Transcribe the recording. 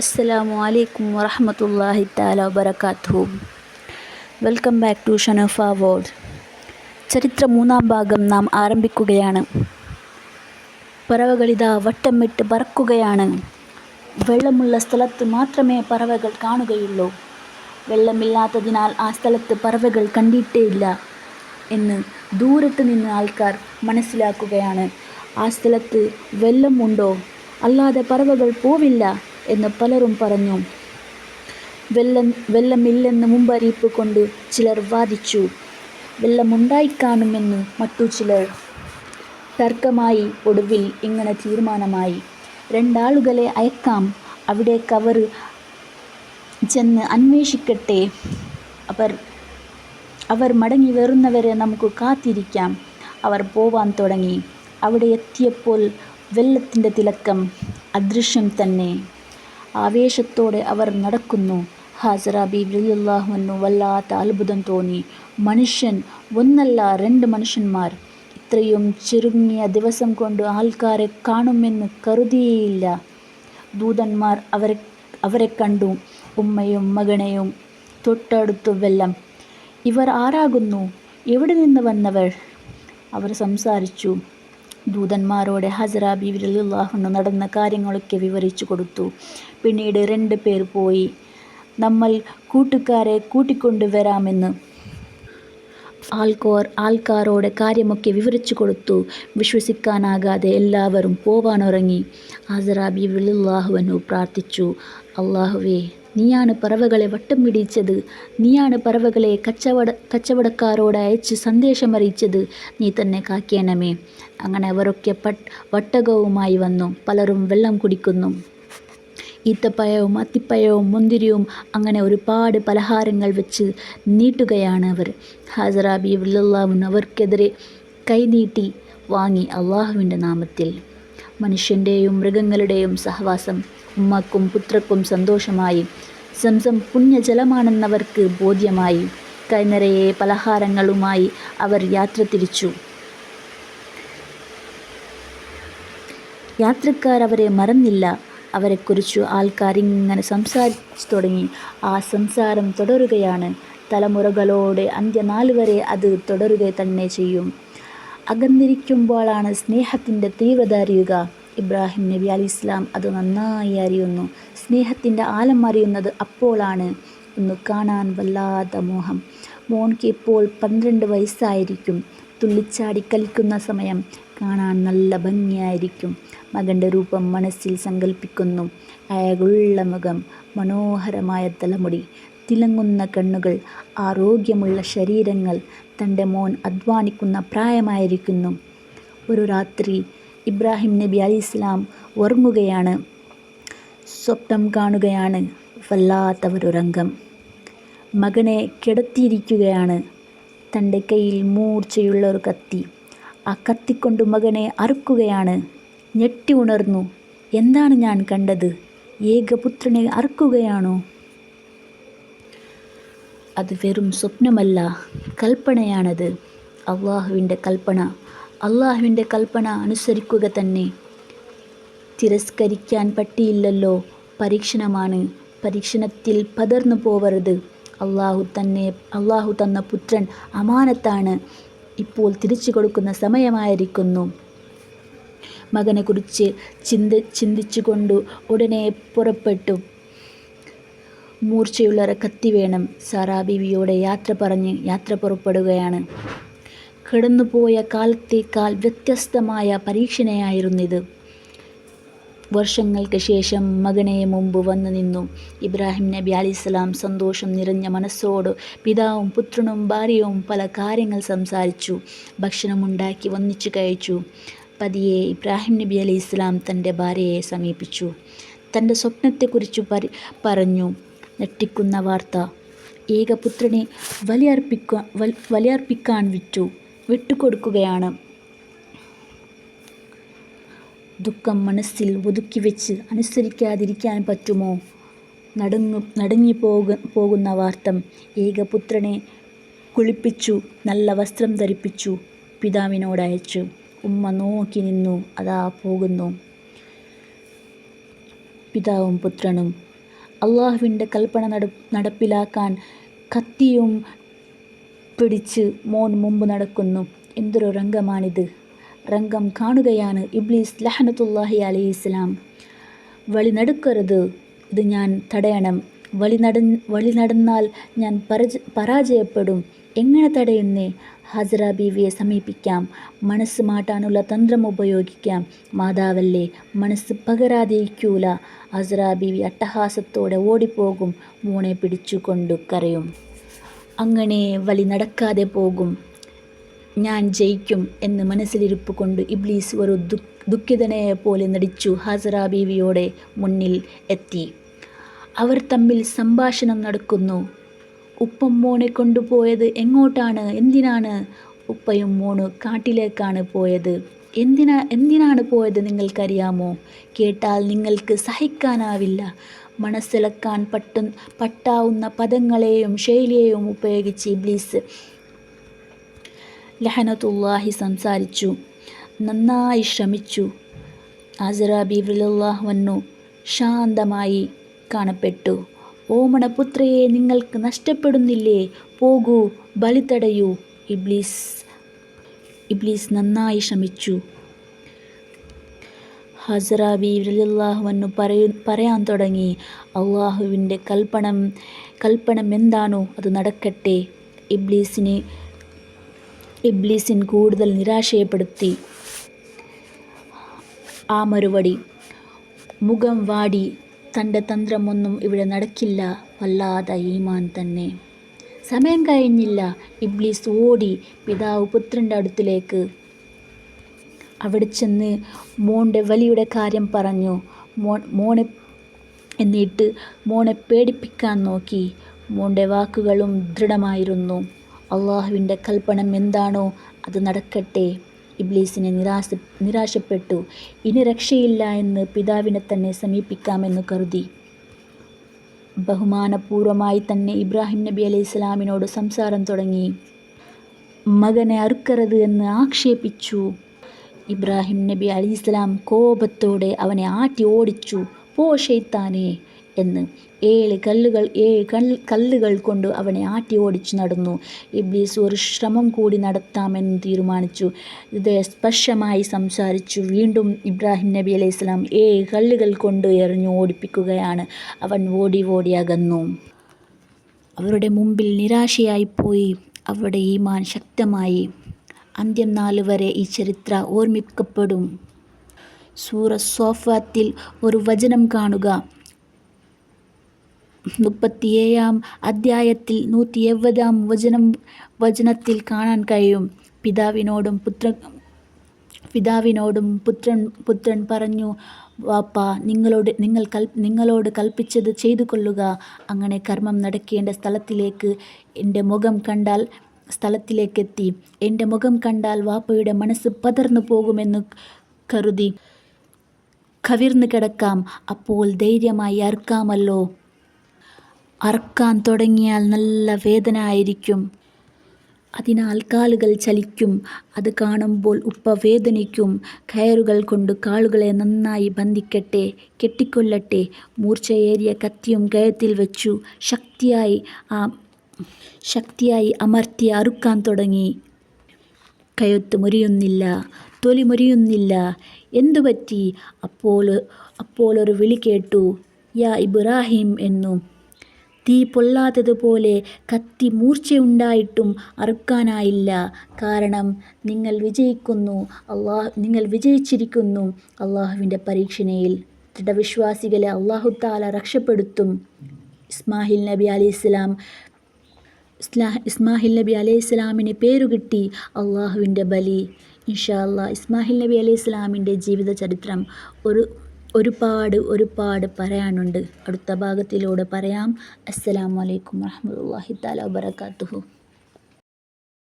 അസ്സലാമു അലൈക്കും വറഹമത്തല്ലാഹി താല വബർക്കാത്തു welcome back to Shanafa world ചരിത്ര മൂന്നാം ഭാഗം നാം ആരംഭിക്കുകയാണ്. പറവകളിതാ വട്ടമിട്ട് പറക്കുകയാണ്. വെള്ളമുള്ള സ്ഥലത്ത് മാത്രമേ പറവകൾ കാണുകയുള്ളൂ. വെള്ളമില്ലാത്തതിനാൽ ആ സ്ഥലത്ത് പറവകൾ കണ്ടിട്ടേയില്ല എന്ന് ദൂരത്ത് നിന്ന് ആൾക്കാർ മനസ്സിലാക്കുകയാണ്. ആ സ്ഥലത്ത് വെള്ളമുണ്ടോ? അല്ലാതെ പറവകൾ പോവില്ല. എന്ന് പലരും പറഞ്ഞു. വെള്ളം വെള്ളമില്ലെന്ന് മുമ്പറിയിപ്പ് കൊണ്ട് ചിലർ വാദിച്ചു. വെള്ളമുണ്ടായിക്കാണുമെന്ന് മറ്റു ചിലർ തർക്കമായി ഒടുവിൽ ഇങ്ങനെ തീരുമാനമായി. രണ്ടാളുകളെ അയക്കാം. അവിടെ കവർ ചെന്ന് അന്വേഷിക്കട്ടെ. അവർ അവർ മടങ്ങി വരുന്നവരെ നമുക്ക് കാത്തിരിക്കാം. അവർ പോവാൻ തുടങ്ങി. അവിടെ എത്തിയപ്പോൾ വെള്ളത്തിന്റെ തിളക്കം അദൃശ്യം തന്നെ. ആവേശത്തോടെ അവർ നടക്കുന്നു. ഹാസറ ബീബി റളിയല്ലാഹുവിനു വല്ലാത്ത അത്ഭുതം തോന്നി. മനുഷ്യൻ ഒന്നല്ല രണ്ട് മനുഷ്യന്മാർ. ഇത്രയും ചുരുങ്ങിയ ദിവസം കൊണ്ട് ആൾക്കാരെ കാണുമെന്ന് കരുതിയേയില്ല ദൂതന്മാർ അവരെ അവരെ കണ്ടു. ഉമ്മയും മകനെയും തൊട്ടടുത്തു വെല്ലം. ഇവർ ആരാകുന്നു? എവിടെ നിന്ന് വന്നവർ? അവർ സംസാരിച്ചു. ദൂതന്മാരോട് ഹസറ ബീവി റളിയല്ലാഹു നടന്ന കാര്യങ്ങളൊക്കെ വിവരിച്ചു കൊടുത്തു. പിന്നീട് രണ്ട് പേർ പോയി. നമ്മൾ കൂട്ടുകാരെ കൂട്ടിക്കൊണ്ടുവരാമെന്ന് ആൾക്കോർ ആൾക്കാരോട് കാര്യമൊക്കെ വിവരിച്ചു കൊടുത്തു. വിശ്വസിക്കാനാകാതെ എല്ലാവരും പോവാനുറങ്ങി. ഹസറ ബിവിലാഹുവനു പ്രാർത്ഥിച്ചു. അള്ളാഹുവേ നീയാണ് പറവകളെ വട്ടം പിടിച്ചത്. നീയാണ് പറവകളെ കച്ചവട കച്ചവടക്കാരോട് അയച്ച് സന്ദേശമറിയിച്ചത്. നീ തന്നെ കാക്കേണമേ. അങ്ങനെ അവരൊക്കെ പട്ട് വട്ടകവുമായി വന്നു. പലരും വെള്ളം കുടിക്കുന്നു. ഈത്തപ്പഴവും അത്തിപ്പഴവും മുന്തിരിയും അങ്ങനെ ഒരുപാട് പലഹാരങ്ങൾ വെച്ച് നീട്ടുകയാണ് അവർ. ഹാജറാബി ബി വില്ലാവിന് അവർക്കെതിരെ കൈനീട്ടി വാങ്ങി അള്ളാഹുവിന്റെ നാമത്തിൽ. മനുഷ്യന്റെയും മൃഗങ്ങളുടെയും സഹവാസം ഉമ്മക്കും പുത്രക്കും സന്തോഷമായി. സംസം പുണ്യജലമാണെന്നവർക്ക് ബോധ്യമായി. കൈനിറയെ പലഹാരങ്ങളുമായി അവർ യാത്ര തിരിച്ചു. യാത്രക്കാർ അവരെ മറന്നില്ല. അവരെക്കുറിച്ച് ആൾക്കാരിങ്ങനെ സംസാരിച്ചു തുടങ്ങി. ആ സംസാരം തുടരുകയാണ്. തലമുറകളോടെ അന്ത്യനാൾ വരെ അത് തുടരുക തന്നെ ചെയ്യും. അകന്നിരിക്കുമ്പോഴാണ് സ്നേഹത്തിന്റെ തീവ്രത അറിയുക. ഇബ്രാഹിം നബി അലി ഇസ്ലാം അത് നന്നായി അറിയുന്നു. സ്നേഹത്തിന്റെ ആലം അറിയുന്നത് അപ്പോളാണ് ഒന്ന് കാണാൻ വല്ലാത്ത മോഹം. മോൻക്ക് ഇപ്പോൾ പന്ത്രണ്ട് വയസ്സായിരിക്കും. തുള്ളിച്ചാടി കളിക്കുന്ന സമയം കാണാൻ നല്ല ഭംഗിയായിരിക്കും. മകന്റെ രൂപം മനസ്സിൽ സങ്കല്പിക്കുന്നു അയകുള്ള മുഖം മനോഹരമായ തലമുടി തിളങ്ങുന്ന കണ്ണുകൾ ആരോഗ്യമുള്ള ശരീരങ്ങൾ തന്റെ മോൻ അധ്വാനിക്കുന്ന പ്രായമായിരിക്കുന്നു. ഒരു രാത്രി ഇബ്രാഹിം നബി അലി ഇസ്ലാം ഉറങ്ങുകയാണ്. സ്വപ്നം കാണുകയാണ്. വല്ലാത്തവരുറങ്കം മകനെ കിടത്തിയിരിക്കുകയാണ്. തന്റെ കയ്യിൽ മൂർച്ചയുള്ള ഒരു കത്തി. ആ കത്തിക്കൊണ്ട് മകനെ അറുക്കുകയാണ്. ഞെട്ടി ഉണർന്നു. എന്താണ് ഞാൻ കണ്ടത്? ഏകപുത്രനെ അറുക്കുകയാണോ? അത് വെറും സ്വപ്നമല്ല കൽപ്പനയാണത്. അള്ളാഹുവിന്റെ കൽപ്പന അള്ളാഹുവിന്റെ കൽപ്പന അനുസരിക്കുക തന്നെ. തിരസ്കരിക്കാൻ പറ്റിയില്ലല്ലോ. പരീക്ഷണമാണ്. പരീക്ഷണത്തിൽ പതർന്നു പോവരുത്. അള്ളാഹു തന്നെ അള്ളാഹു തന്ന പുത്രൻ അമാനത്താണ്. ഇപ്പോൾ തിരിച്ചു കൊടുക്കുന്ന സമയമായിരിക്കുന്നു. മകനെക്കുറിച്ച് ചിന്ത ചിന്തിച്ചുകൊണ്ട് ഉടനെ പുറപ്പെട്ടു. മൂർച്ചയുള്ളവരെ കത്തി വേണം. സാറാ ബീവിയോടെ യാത്ര പറഞ്ഞ് യാത്ര പുറപ്പെടുകയാണ്. കടന്നുപോയ കാലത്തേക്കാൾ വ്യത്യസ്തമായ പരീക്ഷണയായിരുന്നിത്. വർഷങ്ങൾക്ക് ശേഷം മകനെ മുമ്പ് വന്നു നിന്നു. ഇബ്രാഹിം നബി അലിസ്ലാം സന്തോഷം നിറഞ്ഞ മനസ്സോട് പിതാവും പുത്രനും ഭാര്യയും പല കാര്യങ്ങൾ സംസാരിച്ചു. ഭക്ഷണമുണ്ടാക്കി ഒന്നിച്ചു കഴിച്ചു. പതിയെ ഇബ്രാഹിം നബി അലി ഇസ്ലാം തന്റെ ഭാര്യയെ സമീപിച്ചു. തന്റെ സ്വപ്നത്തെക്കുറിച്ച് പരി പറഞ്ഞു. ഞെട്ടിക്കുന്ന വാർത്ത. ഏകപുത്രനെ വലിയർപ്പിക്കാൻ വലിയർപ്പിക്കാൻ വിറ്റു വിട്ടുകൊടുക്കുകയാണ്. ദുഃഖം മനസ്സിൽ ഒതുക്കി വെച്ച് അനുസരിക്കാതിരിക്കാൻ പറ്റുമോ? നടുങ്ങു നടുങ്ങി പോക പോകുന്ന വാർത്തം. ഏകപുത്രനെ കുളിപ്പിച്ചു നല്ല വസ്ത്രം ധരിപ്പിച്ചു പിതാവിനോട് അയച്ചു. ഉമ്മ നോക്കി നിന്നു അതാ പോകുന്നു. പിതാവും പുത്രനും. അള്ളാഹുവിന്റെ കൽപ്പന നട നടപ്പിലാക്കാൻ കത്തിയും പിടിച്ച് മോൻ മുമ്പ് നടക്കുന്നു. എന്തൊരു രംഗമാണിത്. രംഗം കാണുകയാണ് ഇബ്ലീസ് ലഹനത്തുല്ലാഹി അലൈഹി ഇസ്ലാം. വഴി നടക്കരുത്. ഇത് ഞാൻ തടയണം. വഴി നട വഴി നടന്നാൽ ഞാൻ പരാജ പരാജയപ്പെടും. എങ്ങനെ തടയുന്നേ? ഹാജറ ബീവിയെ സമീപിക്കാം. മനസ്സ് മാറ്റാനുള്ള തന്ത്രം ഉപയോഗിക്കാം. മാതാവല്ലേ മനസ്സ് പകരാതിരിക്കൂല. ഹസറ ബീവി അട്ടഹാസത്തോടെ ഓടിപ്പോകും. മോനെ പിടിച്ചുകൊണ്ട് കരയും. അങ്ങനെ വലി നടക്കാതെ പോകും. ഞാൻ ജയിക്കും എന്ന് മനസ്സിലിരിപ്പ് കൊണ്ട് ഇബ്ലീസ് ഒരു ദുഃഖിതനെ പോലെ നടിച്ചു ഹാസറ ബീവിയോടെ മുന്നിൽ എത്തി. അവർ തമ്മിൽ സംഭാഷണം നടക്കുന്നു. ഉപ്പം മോനെ കൊണ്ടുപോയത് എങ്ങോട്ടാണ്? എന്തിനാണ്? ഉപ്പയും മോണ് കാട്ടിലേക്കാണ് പോയത്. എന്തിനാ എന്തിനാണ് പോയത് നിങ്ങൾക്കറിയാമോ? കേട്ടാൽ നിങ്ങൾക്ക് സഹിക്കാനാവില്ല. മനസ്സിലാക്കാൻ പട്ടു പറ്റാവുന്ന പദങ്ങളെയും ശൈലിയെയും ഉപയോഗിച്ച് ഇബ്ലീസ് ലഹനത്തുല്ലാഹി സംസാരിച്ചു. നന്നായി ശ്രമിച്ചു. ആസറ വന്നു ശാന്തമായി കാണപ്പെട്ടു. ഓമണപുത്രയെ നിങ്ങൾക്ക് നഷ്ടപ്പെടുന്നില്ലേ? പോകൂ ബലി തടയൂ ഇബ്ലീസ്. ഇബ്ലീസ് നന്നായി ശ്രമിച്ചു ഹസറ ബീവ്ലാഹുവന്നു പറയ പറയാൻ തുടങ്ങി. അള്ളാഹുവിന്റെ കൽപ്പണം കൽപ്പണം എന്താണോ അത് നടക്കട്ടെ. ഇബ്ലീസിന് ഇബ്ലീസിൻ കൂടുതൽ നിരാശയപ്പെടുത്തി. ആ മറുപടി മുഖം വാടി തന്റെ തന്ത്രമൊന്നും ഇവിടെ നടക്കില്ല. വല്ലാതെ ഈമാൻ തന്നെ. സമയം കഴിഞ്ഞില്ല. ഇബ്ലീസ് ഓടി പിതാവ് പുത്രന്റെ അടുത്തിലേക്ക്. അവിടെ ചെന്ന് മോന്റെ വലിയുടെ കാര്യം പറഞ്ഞു. മോൻ മോനെ എന്നിട്ട് മോനെ പേടിപ്പിക്കാൻ നോക്കി. മോന്റെ വാക്കുകളും ദൃഢമായിരുന്നു. അള്ളാഹുവിന്റെ കൽപ്പനം എന്താണോ അത് നടക്കട്ടെ. ഇബ്ലീസിനെ നിരാശ നിരാശപ്പെട്ടു. ഇനി രക്ഷയില്ല എന്ന് പിതാവിനെ തന്നെ സമീപിക്കാമെന്ന് കരുതി. ബഹുമാനപൂർവമായി തന്നെ ഇബ്രാഹിം നബി അലൈഹി ഇസ്ലാമിനോട് സംസാരം തുടങ്ങി. മകനെ അറുക്കരുത് എന്ന് ആക്ഷേപിച്ചു. ഇബ്രാഹിം നബി അലി ഇസ്ലാം കോപത്തോടെ അവനെ ആട്ടി ഓടിച്ചു. പോ ഷെയ്ത്താനേ എന്ന്. ഏഴ് കല്ലുകൾ ഏഴ് കല്ല് കല്ലുകൾ കൊണ്ട് അവനെ ആട്ടി ഓടിച്ചു നടന്നു. ഇബ്ലീസ് ഒരു ശ്രമം കൂടി നടത്താമെന്ന് തീരുമാനിച്ചു. ഇത് സ്പർശമായി സംസാരിച്ചു. വീണ്ടും ഇബ്രാഹിം നബി അലൈഹി സ്വലാം ഏഴ് കല്ലുകൾ കൊണ്ട് എറിഞ്ഞു ഓടിപ്പിക്കുകയാണ്. അവൻ ഓടി ഓടി അകന്നു. അവരുടെ മുമ്പിൽ നിരാശയായിപ്പോയി അവരുടെ ഈമാൻ ശക്തമായി. അന്ത്യം നാല് വരെ ഈ ചരിത്ര ഓർമ്മിക്കപ്പെടും. സൂറ സോഫാത്തിൽ ഒരു വചനം കാണുക. മുപ്പത്തിയേഴാം അധ്യായത്തിൽ നൂറ്റി എഴുപതാം വചനം വചനത്തിൽ കാണാൻ കഴിയും. പിതാവിനോടും പുത്ര പിതാവിനോടും പുത്രൻ പുത്രൻ പറഞ്ഞു വാപ്പ നിങ്ങളോട് നിങ്ങൾ കൽ നിങ്ങളോട് കൽപ്പിച്ചത് ചെയ്തു കൊള്ളുക അങ്ങനെ കർമ്മം നടക്കേണ്ട സ്ഥലത്തിലേക്ക് എന്റെ മുഖം കണ്ടാൽ സ്ഥലത്തിലേക്കെത്തി. എന്റെ മുഖം കണ്ടാൽ വാപ്പയുടെ മനസ്സ് പതർന്നു പോകുമെന്ന് കരുതി കവിർന്നു കിടക്കാം. അപ്പോൾ ധൈര്യമായി അറുക്കാമല്ലോ അറക്കാൻ തുടങ്ങിയാൽ നല്ല വേദന ആയിരിക്കും അതിനാൽ കാലുകൾ ചലിക്കും. അത് കാണുമ്പോൾ ഉപ്പ വേദനിക്കും. കയറുകൾ കൊണ്ട് കാലുകളെ നന്നായി ബന്ധിക്കട്ടെ കെട്ടിക്കൊല്ലട്ടെ. മൂർച്ചയേറിയ കത്തിയും കയത്തിൽ വെച്ചു. ശക്തിയായി ആ ശക്തിയായി അമർത്തി അറുക്കാൻ തുടങ്ങി. കയത്ത് മുറിയുന്നില്ല. തൊലി മുറിയുന്നില്ല. എന്തു പറ്റി? അപ്പോൾ ഒരു വിളി കേട്ടു. യാ ഇബ്രാഹിം എന്നു. തീ പൊള്ളാത്തതുപോലെ കത്തി മൂർച്ചയുണ്ടായിട്ടും അറുക്കാനായില്ല. കാരണം നിങ്ങൾ വിജയിക്കുന്നു. അള്ളാഹ് നിങ്ങൾ വിജയിച്ചിരിക്കുന്നു. അള്ളാഹുവിന്റെ പരീക്ഷണയിൽ ദൃഢവിശ്വാസികളെ അള്ളാഹു താല രക്ഷപ്പെടുത്തും. ഇസ്മാഹിൽ നബി അലി ഇസ്ലാം ഇസ്മാഹിൽ നബി അലൈഹി ഇസ്ലാമിന് പേരുകിട്ടി അള്ളാഹുവിന്റെ ബലി. ഇൻഷാ അള്ളാഹ് ഇസ്മാഹിൽ നബി അലൈഹി ഇസ്ലാമിന്റെ ജീവിത ചരിത്രം ഒരു ഒരുപാട് ഒരുപാട് പറയാനുണ്ട്. അടുത്ത ഭാഗത്തിലൂടെ പറയാം. അസ്സലാമു അലൈക്കും താല വബറകാതുഹു.